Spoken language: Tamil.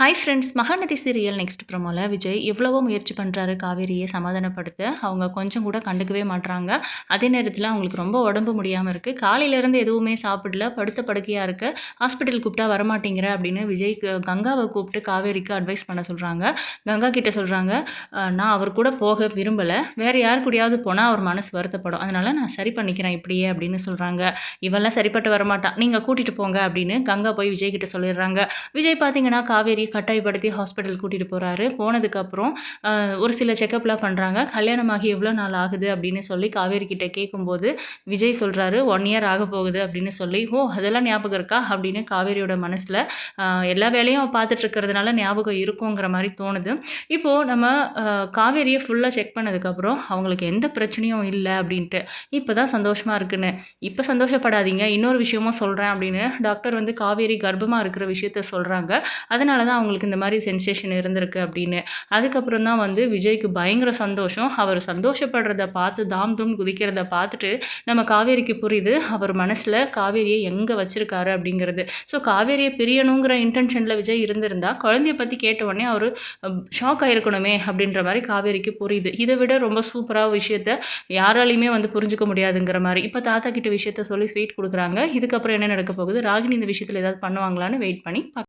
Hi friends Mahanadhi serial next ப்ரோமோவில் Vijay எவ்வளவோ முயற்சி பண்ணுறாரு காவேரியை சமாதானப்படுத்த. அவங்க கொஞ்சம் கூட கண்டுக்கவே மாட்றாங்க. அதே நேரத்தில் அவங்களுக்கு ரொம்ப உடம்பு முடியாமல் இருக்குது காலையிலேருந்து எதுவுமே சாப்பிடல படுத்த படுக்கையாக இருக்குது ஹாஸ்பிட்டல் கூப்பிட்டா வரமாட்டேங்கிற அப்படின்னு விஜய் கங்காவை கூப்பிட்டு காவேரிக்கு அட்வைஸ் பண்ண சொல்கிறாங்க கங்கா கிட்ட சொல்கிறாங்க நான் அவர் கூட போக விரும்பலை. வேறு யார் கூடயாவது போனால் அவர் மனசு வருத்தப்படும். அதனால் நான் சரி பண்ணிக்கிறேன் இப்படியே அப்படின்னு சொல்கிறாங்க இவெல்லாம் சரிப்பட்டு வரமாட்டான் நீங்கள் கூட்டிகிட்டு போங்க அப்படின்னு கங்கா போய் விஜய் கிட்ட சொல்லிடுறாங்க. விஜய் பார்த்தீங்கன்னா காவேரி கட்டாயப்படுத்தி ஹாஸ்பிட்டல் கூட்டிகிட்டு போகிறாரு போனதுக்கப்புறம் ஒரு சில செக்கப்லாம் பண்ணுறாங்க கல்யாணமாகி எவ்வளோ நாள் ஆகுது அப்படின்னு சொல்லி காவேரி கிட்ட கேட்கும்போது விஜய் சொல்கிறாரு ஒன் இயர் ஆக போகுது அப்படின்னு சொல்லி ஓ அதெல்லாம் ஞாபகம் இருக்கா? அப்படின்னு காவேரியோட மனசில் எல்லா வேலையும் அவ பார்த்துட்டு இருக்கிறதுனால ஞாபகம் இருக்குங்கிற மாதிரி தோணுது. இப்போது நம்ம காவேரியை ஃபுல்லாக செக் பண்ணதுக்கப்புறம் அவங்களுக்கு எந்த பிரச்சனையும் இல்லை அப்படின்ட்டு இப்போ தான் சந்தோஷமாக இருக்குன்னு இப்போ சந்தோஷப்படாதீங்க இன்னொரு விஷயமும் சொல்கிறேன் அப்படின்னு டாக்டர் வந்து காவேரி கர்ப்பமாக இருக்கிற விஷயத்த சொல்கிறாங்க அதனால தான் அவங்களுக்கு இந்த மாதிரி சென்சேஷன் இருந்திருக்கு அப்படின்னு. அதுக்கப்புறம் தான் வந்து விஜய்க்கு பயங்கர சந்தோஷம். அவர் சந்தோஷப்படுறத பார்த்து தாம் தூம் குதிக்கிறத பார்த்துட்டு நம்ம காவேரிக்கு புரியுது அவர் மனசில் காவேரியை எங்கே வச்சுருக்காரு அப்படிங்கிறது. ஸோ காவேரியை பிரியணுங்கிற இன்டென்ஷனில் விஜய் இருந்திருந்தா குழந்தைய பற்றி கேட்ட உடனே அவர் ஷாக் ஆகிருக்கணுமே அப்படின்ற மாதிரி காவேரிக்கு புரியுது. இதை விட ரொம்ப சூப்பராக விஷயத்த யாராலையுமே வந்து புரிஞ்சுக்க முடியாதுங்கிற மாதிரி. இப்போ தாத்தா கிட்ட விஷயத்த சொல்லி ஸ்வீட் கொடுக்குறாங்க. இதுக்கப்புறம் என்ன நடக்க போகுது? ராகினி இந்த விஷயத்தில் ஏதாவது பண்ணுவாங்களான்னு வெயிட் பண்ணி